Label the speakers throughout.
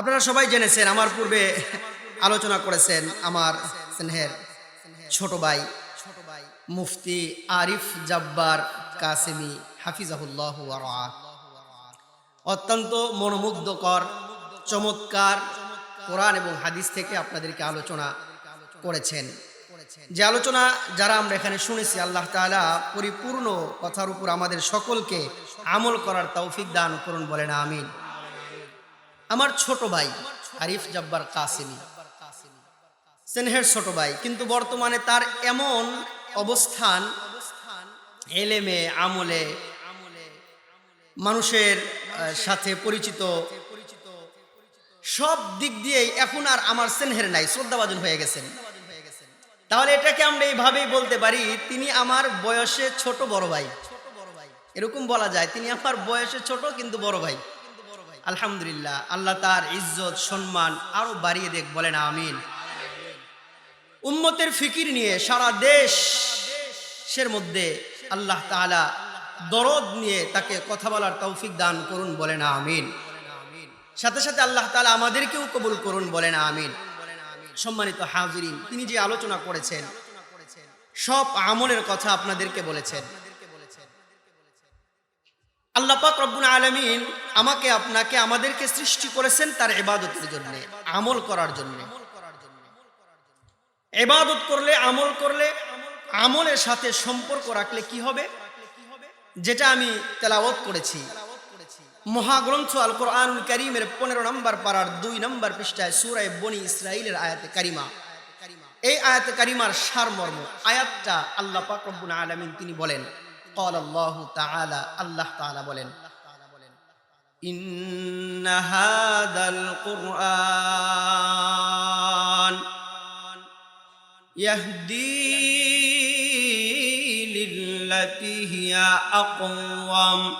Speaker 1: আপনারা সবাই জেনেছেন, আমার পূর্বে আলোচনা করেছেন আমার স্নেহের ছোট ভাই ছোট ভাই মুফতি আরিফ জব্বার কাসেমি, হাফিজাহুল্লাহ অত্যন্ত মনোমুগ্ধকর, চমৎকার কোরআন এবং হাদিস থেকে আপনাদেরকে আলোচনা করেছেন। যে আলোচনা যারা আমরা এখানে শুনেছি, আল্লাহ তাআলা পরিপূর্ণ কথার উপর আমাদের সকলকে আমল করার তৌফিক দান করুন বলেন, আমিন। আমার ছোট ভাই আরিফ জব্বার কাসিমি। স্নেহের ছোট ভাই, কিন্তু বর্তমানে তার এমন অবস্থান এলেমে, আমলে মানুষের সাথে পরিচিত সব দিক দিয়েই এখন আর আমার স্নেহের নাই, শ্রদ্ধাভাজন হয়ে গেছেন। তাহলে এটাকে আমরা এইভাবেই বলতে পারি, তিনি আমার বয়সে ছোট বড় ভাই। এরকম বলা যায়, তিনি আমার বয়সে ছোট কিন্তু বড় ভাই। আলহামদুলিল্লাহ, আল্লাহ তার ইজ্জত, সম্মান আরও বাড়িয়ে দেখ, বলেন আমিন। উম্মতের ফিকির নিয়ে সারা দেশের মধ্যে আল্লাহ তাআলা দরদ নিয়ে তাকে কথা বলার তৌফিক দান করুন, বলেন আমিন। সাথে সাথে আল্লাহ তালা আমাদেরকেও কবুল করুন, বলেন আমিন। সম্মানিত হাজিরিন, তিনি যে আলোচনা করেছেন, সব আমলের কথা আপনাদেরকে বলেছেন। আল্লাহ পাক রব্বুল আলামিন আমাকে, আপনাকে, আমাদেরকে সৃষ্টি করেছেন তার ইবাদতের জন্য, আমল করার জন্য। ইবাদত করলে, আমল করলে, আমলের সাথে সম্পর্ক রাখলে কি হবে? যেটা আমি তেলাওয়াত করেছি। মহাগ্রন্থ আল কোরআনুল করিমের পনেরো নম্বর পাড়ার দুই নম্বর পৃষ্ঠায় সুরায় বনি ইসরাইলের আয়াতে কারিমা। এই আয়াতে কারিমার সারমর্ম, আয়াতটা আল্লাহ পাক রব্বুল আলামিন তিনি বলেন قال الله تعالى আল্লাহ তাআলা বলেন إن هذا القرآن يهدي للتي هي أقوم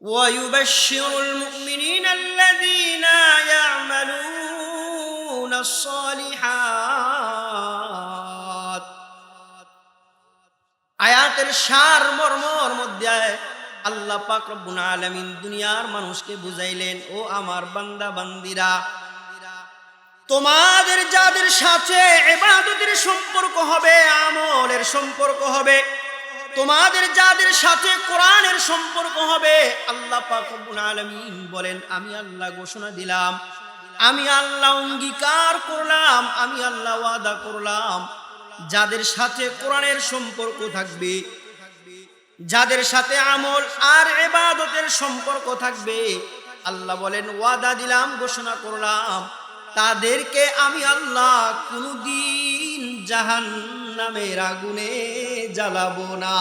Speaker 1: ويبشر المؤمنين الذين يعملون الصالحات আয়াতের সার মর্মর মধ্যে আল্লাহ পাক রব্বুল আলামিন দুনিয়ার মানুষকে বুঝাইলেন, ও আমার বান্দা, বান্দিরা, তোমাদের যাদের সাথে ইবাদতের সম্পর্ক হবে, আমলের সম্পর্ক হবে, তোমাদের যাদের সাথে কোরআনের সম্পর্ক হবে, আল্লাহ পাক রব্বুল আলামিন বলেন, আমি আল্লাহ ঘোষণা দিলাম, আমি আল্লাহ অঙ্গীকার করলাম, আমি আল্লাহ ওয়াদা করলাম যাদের সাথে কোরআনের সম্পর্ক থাকবে, যাদের সাথে আমল আর এবাদতের সম্পর্ক থাকবে, আল্লাহ বলেন, ওয়াদা দিলাম, ঘোষণা করলাম, তাদেরকে আমি আল্লাহ কোনদিন জাহান নামের আগুনে জ্বালাবো না।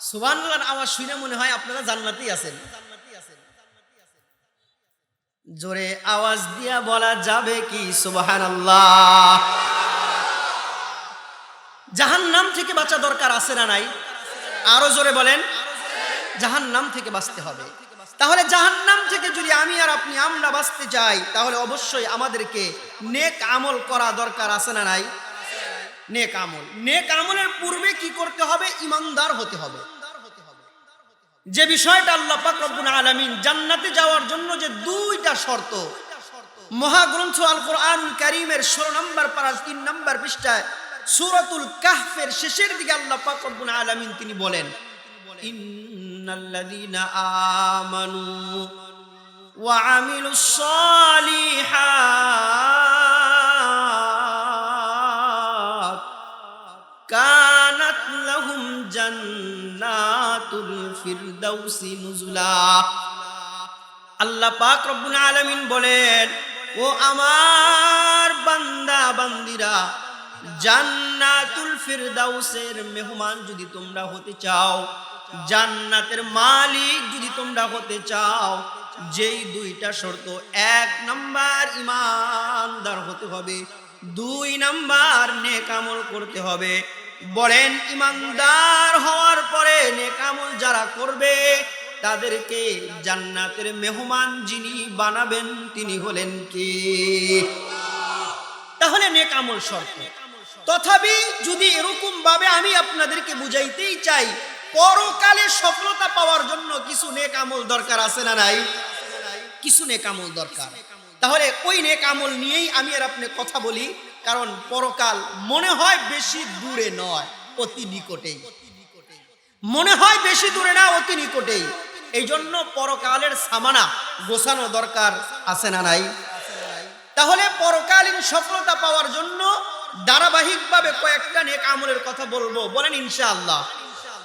Speaker 1: সুবহানাল্লাহর আওয়াজ শুনে মনে হয় আপনারা জান্নাতেই আছেন। জোরে আওয়াজ দিয়া বলা যাবে কি? সুবহানাল্লাহ। জাহান্নাম থেকে বাঁচা দরকার আছে না নাই? আরও জোরে বলেন। জাহান্নাম থেকে বাঁচতে হবে। তাহলে জাহান্নাম থেকে যদি আমি আর আপনি আমরা বাঁচতে চাই, তাহলে অবশ্যই আমাদেরকে নেক আমল করা দরকার আছে না নাই? নেক আমল। নেক আমলের পূর্বে কি করতে হবে? ইমানদার হতে হবে। যে বিষয়টা আল্লাহ পাক রব্বুল আলামিন জান্নাতে যাওয়ার জন্য যে দুইটা শর্ত। মহাগ্রন্থ আল কোরআন কারিমের ষোলো নম্বর পাড়ার তিন নম্বর পৃষ্ঠায় সূরাতুল কাহফের শেষের দিকে আল্লাহ পাক রব্বুল আলামিন তিনি বলেন, ইন্নাল্লাযীনা আমানু ওয়া আমিলুস সালিহাত কানাত লাহুম জান্নাতুল ফিরদাউসি নুজুলা। আল্লাহ পাক রব্বুল আলামিন বলেন, ও আমার বান্দা, বান্দিরা, জান্নাতুল ফিরদাউসের মেহমান যদি তোমরা হতে চাও, জান্নাতের মালিক যদি তোমরা হতে চাও, যেই দুইটা শর্ত, এক নাম্বার ইমানদার হতে হবে, দুই নাম্বার নেকামল করতে হবে। বলেন, ইমানদার হওয়ার পরে নেকামল যারা করবে, তাদেরকে জান্নাতের মেহমান যিনি বানাবেন, তিনি হলেন কি? তাহলে নেক আমল শর্ত। তথাপি যদি এরকম ভাবে আমি আপনাদেরকে বুঝাইতেই চাই, পরকালে সফলতা পাওয়ার জন্য কিছু নেক আমল দরকার আছে না নাই? কিছু নেক আমল দরকার। তাহলে ওই নেক আমল নিয়েই আমি আর আপনি কথা বলি। কারণ পরকাল মনে হয় বেশি দূরে নয়, অতি নিকটেই। মনে হয় বেশি দূরে না, অতি নিকটেই। এই জন্য পরকালের সামানা গোছানো দরকার আছে না নাই? তাহলে পরকালীন সফলতা পাওয়ার জন্য ধারাবাহিকভাবে কয়েকটা নেক আমলের কথা বলব। বলেন ইনশাআল্লাহ।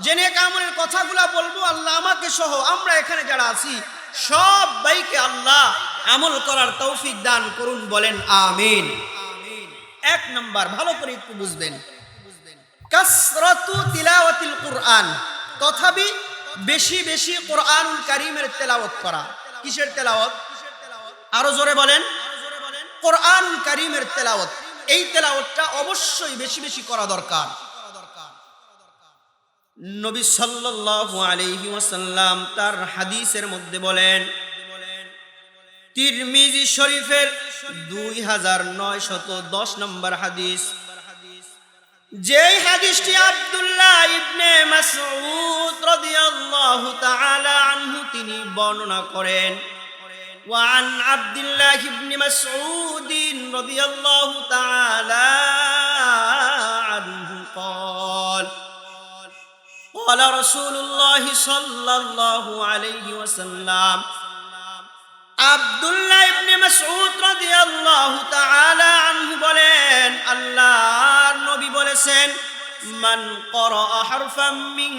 Speaker 1: যে নেক আমলের কথাগুলা বলব, আল্লাহ আমাকে সহ আমরা এখানে যারা আছি, সব বাইকে আল্লাহ আমল করার তৌফিক দান করুন, বলেন আমিন। এক নাম্বার, ভালো করে একটু বুঝবেন। কাসরাতু তিলাওয়াতিল কুরআন, তথাপি বেশি বেশি কোরআনুল কারীমের তেলাওয়াত করা। কিসের তেলাওয়াত? আরও জোরে বলেন। কোরআনুল তেলাওয়াত। এই তেলাওয়াতটা অবশ্যই বেশি বেশি করা দরকার। নবী সাল্লাল্লাহু আলাইহি ওয়াসাল্লাম তার হাদিসের মধ্যে বলেন তিরমিজি শরীফের দুই হাজার নয় শত দশ নম্বর হাদিস যেই হাদিসটি আব্দুল্লাহ ইবনে মাসউদ রাদিয়াল্লাহু তাআলা আনহু তিনি বর্ণনা করেন وعن عبد الله بن مسعود رضي الله تعالى عنه قال قال رسول الله صلى الله عليه وسلم আব্দুল্লাহ ইবনে মাসউদ রাদিয়াল্লাহু তাআলা আনহু বলেন, আল্লাহর নবী বলেছেন, মান ক্বারা হারফাম মিন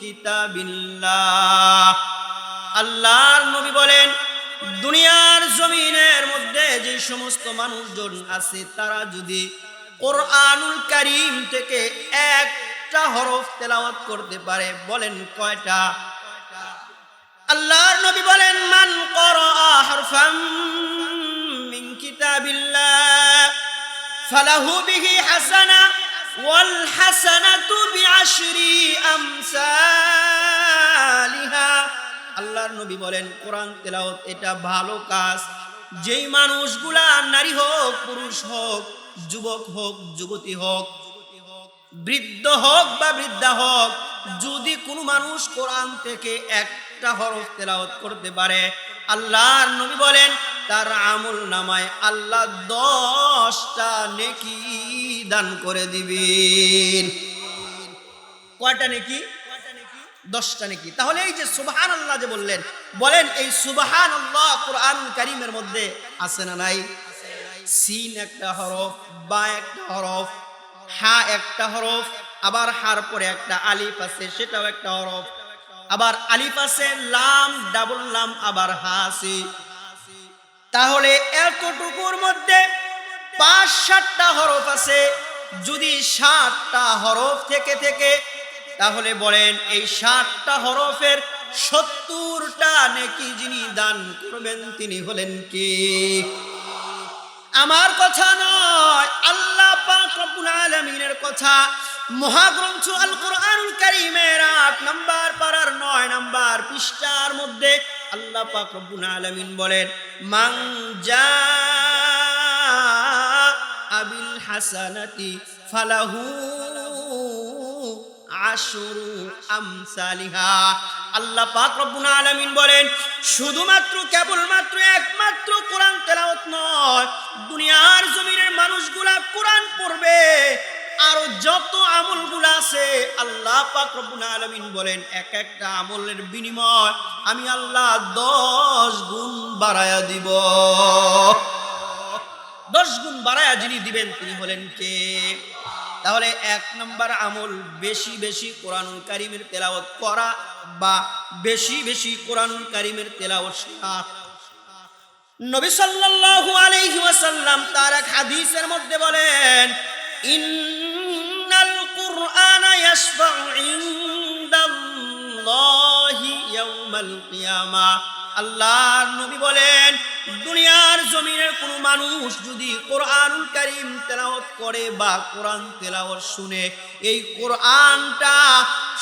Speaker 1: কিতাবিল্লাহ। আল্লাহর নবী বলেন, দুনিয়ার জমিনের মধ্যে যে সমস্ত মানুষজন আছে, তারা যদি কোরআনুল কারীম থেকে একটা হরফ তেলাওয়াত করতে পারে, বলেন কয়টা? আল্লাহর নবী বলেন, মান করা হারফাম মিন কিতাবিল্লাহ, ফালাহু বিহি হাসানা, ওয়াল হাসানাতু বিআশরি আমসালিহা। আল্লাহর নবী বলেন, কোরআন তেলাওয়াত এটা ভালো কাজ। যেই মানুষগুলা নারী হোক, পুরুষ হোক, যুবক হোক, যুবতী হোক, বৃদ্ধ হোক বা বৃদ্ধা হোক, যদি কোনো মানুষ কোরআন থেকে একটা হরফ তেলাওয়াত করতে পারে। আল্লাহর নবী বলেন, তার আমল নামায় আল্লাহ দশটা নেকি দান করে দিবেন। কয়টা নেকি? দশটা নেকি। তাহলে এই যে সুবহান আল্লাহ যে বললেন, বলেন এই সুবহান আল্লাহ কোরআন কারিমের মধ্যে আছে না নাই? সিন একটা হরফ, বা একটা হরফ, হা একটা হরফ, আবার হার পরে একটা আলিফ আছে, সেটাও একটা হরফ। আবার আলিফ আছে, লাম, ডাবল লাম, আবার হা আছে। তাহলে এতটুকুর মধ্যে পাঁচ সাতটা হরফ আছে। যদি সাতটা হরফ থেকে থেকে, তাহলে বলেন এই সাতটা হরফের সত্তরটা নেকি যিনি দান করবেন, তিনি হলেন কি? আমার কথা নয়, আল্লাহ পাক রব্বুল আলামিনের কথা। মহাগ্রন্থ আল কোরআনুল কারীমের পৃষ্ঠার মধ্যে আল্লাহ পাক রব্বুল আলামিন বলেন, মান জা আবিল হাসানাতি ফালাহু আশরু আমসালিহা। আল্লাহ পাক রব্বুল আলামিন বলেন, শুধুমাত্র কেবলমাত্র একমাত্র কোরআন তেলাওয়াত নয়, দুনিয়ার জমিনের মানুষগুলা কোরআন পড়বে যত আমলগুলো আছে, আল্লাহ পাক রব্বুল আলামিন বলেন, এক একটা আমলের বিনিময় আমি আল্লাহ দশ গুণ বাড়ায়া দিব। দশ গুণ বাড়ায়া যিনি দিবেন, তিনি হলেন কে? তাহলে এক নম্বর আমল বেশি বেশি কোরআনুল কারিমের তেলাওয়াত করা বা বেশি বেশি কোরআনুল কারিমের তেলাওয়াত শোনা। নবী সাল্লাল্লাহু আলাইহি ওয়াসাল্লাম তার এক হাদিসের মধ্যে বলেন ইন্নাল কুরআনা ইয়াশফাউ ইনদাল্লাহি ইয়াউমাল কিয়ামা আল্লাহর নবী বলেন, দুনিয়ার জমিনের কোনো মানুষ যদি কোরআনুল কারীম করে বা কোরআন শুনে, এই কোরআনটা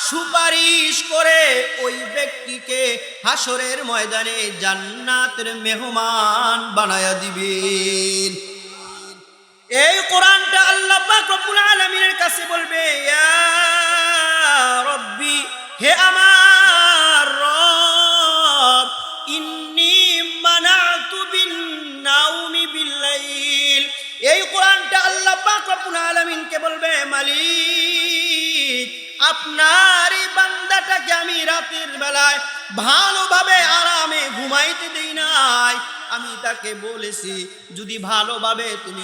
Speaker 1: সুপারিশ করে ওই ব্যক্তিকে হাসরের ময়দানে জান্নাতের মেহমান বানায়া দিবেন। এই কোরআনটা আল্লাহ পাক রব্বুল কাছে বলবে, ইয়া রব্বি, হে আমার রব, ইন্নি মানাতু বিন নাউমি বিল্লাইল এই কোরআনটা আল্লাহ পাক রব্বুল আলামিনকে বলবে, মালিক, আপনার এই বান্দাটাকে আমি রাতের বেলায় ভালোভাবে আরামে ঘুমাইতে দেই নাই। আমি তাকে বলেছি, যদি ভালোভাবে তুমি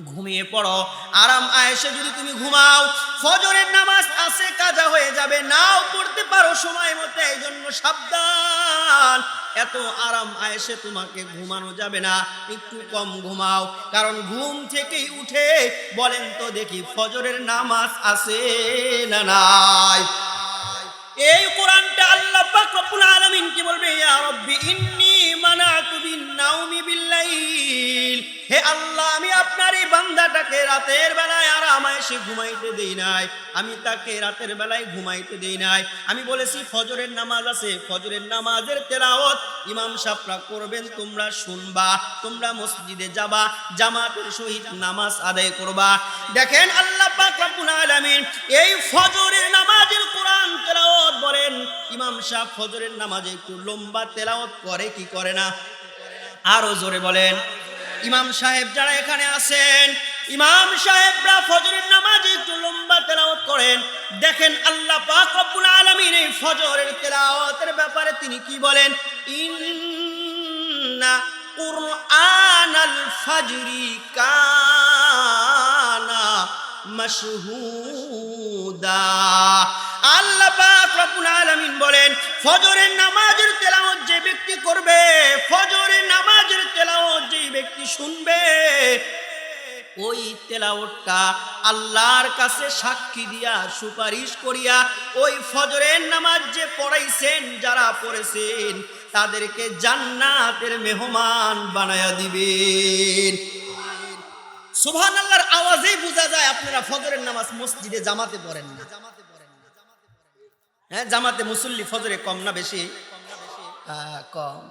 Speaker 1: ঘুমিয়ে পড়ো। আরাম আয়েসে যদি তুমি ঘুমাও, ফজরের নামাজ আছে, কাজা হয়ে যাবে। নাও পড়তে পারো সময় মতো, এই জন্য সাবধান। এত আরাম আয়েসে তোমাকে ঘুমানো যাবে না। একটু কম ঘুমাও, কারণ ঘুম থেকেই উঠে বলেন তো দেখি ফজরের নামাজ আছে না নাই। এই কোরআনটা আল্লাহ পাক রব্বুল আলামিন কি বলবে? ইয়া রব্বি ইন্নী মানাতু বিন নাউমি বিল্লাইল। হে আল্লাহ, আমি আপনার এই বান্দাটাকে রাতের বেলায় আরাম এসে ঘুমাইতে দেই নাই। আমি তাকে রাতের বেলায় ঘুমাইতে দেই নাই। আমি বলেছি, ফজরের নামাজ আছে। ফজরের নামাজের তেলাওয়াত ইমাম সাহেবরা করবেন, তোমরা শুনবা, তোমরা মসজিদে যাবা, জামাতের সহিত নামাজ আদায় করবা। দেখেন আল্লাহ পাক রব্বুল আলামিন এই ফজরের নামাজের কোরআন তেলাওয়াত বলেন ইমাম সাহেব ফজরের নামাজে একটু লম্বা তেলাওয়াত করে, কি করে না? আরও জোরে বলেন। ইমাম সাহেব যারা এখানে আছেন, ইমাম সাহেবরা ফজরের নামাজে একটু লম্বা তেলাওয়াত করেন। দেখেন আল্লাহ পাক রব্বুল আলামিন এই ফজরের তেলাওয়াতের ব্যাপারে তিনি কি বলেন? ইন্না কুরআনাল ফাজরি কানা মাশহুদা। আল্লাহ পাক রব্বুল আলামিন বলেন, ফজরের নামাজের তেলাওয়াত যে ব্যক্তি করবে, ফজরের নামাজের তেলাওয়াত যে ব্যক্তি শুনবে, ওই তেলাওয়াতটা আল্লাহর কাছে সাক্ষী দিয়া, সুপারিশ করিয়া ওই ফজরের নামাজ যে পড়াইছেন, যারা পড়েছেন, তাদেরকে জান্নাতের মেহমান বানায়া দিবেন। সুবহান আল্লাহর আওয়াজেই বোঝা যায় আপনারা ফজরের নামাজ মসজিদে, জামাতে পড়েন না। হ্যাঁ জামাতে মুসল্লি ফজরে কম না বেশি? কম।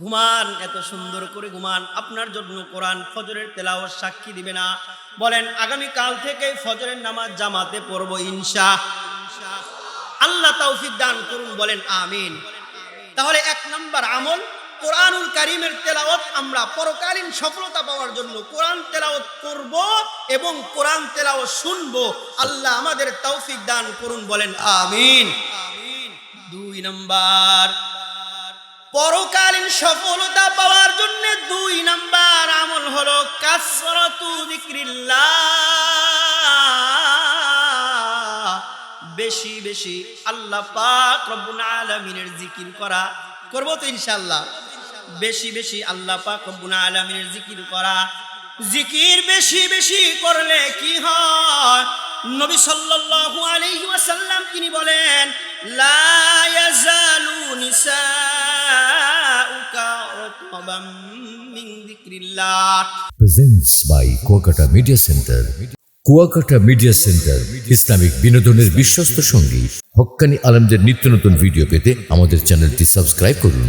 Speaker 1: ঘুমান, এত সুন্দর করে ঘুমান। আপনার জন্য কোরআন ফজরের তেলাওয়াত সাক্ষী দিবে না। বলেন আগামী কাল থেকে ফজরের নামাজ জামাতে পড়ব ইনশা। আল্লাহ তৌফিক দান করুন, বলেন আমিন। তাহলে এক নাম্বার আমল কোরআনুল কারিমের তেলাওয়াত আমরা পরকালীন সফলতা পাওয়ার জন্য কোরআন তেলাওয়াত করব এবং কোরআন তেলাওয়াত শুনব। আল্লাহ আমাদের তৌফিক দান করুন বলেন আমিন। দুই নাম্বার। পরকালীন সফলতা পাওয়ার জন্য দুই নাম্বার আমল হলো কাসরতু যিকরিল্লাহ। বেশি বেশি আল্লাহ পাক রব্বুল আলামিনের জিকির করা। করব তো ইনশাআল্লাহ। বেশি বেশি আল্লাহ পাক রব্বুল আলামিনের জিকির করা, জিকির বেশি বেশি করলে কি হয়? নবী সাল্লাল্লাহু আলাইহি ওয়াসাল্লাম তিনি বলেন, লা ইয়াজালু নিসাউকা রাতবাম মিন যিকরিল্লাহ।
Speaker 2: Presents by Kuakata media centre Kuakata media centre Islamic বিনোদনের বিশ্বস্ত সঙ্গী। হক্কানি আলমদের নিত্য নতুন ভিডিও পেতে আমাদের চ্যানেলটি সাবস্ক্রাইব করুন।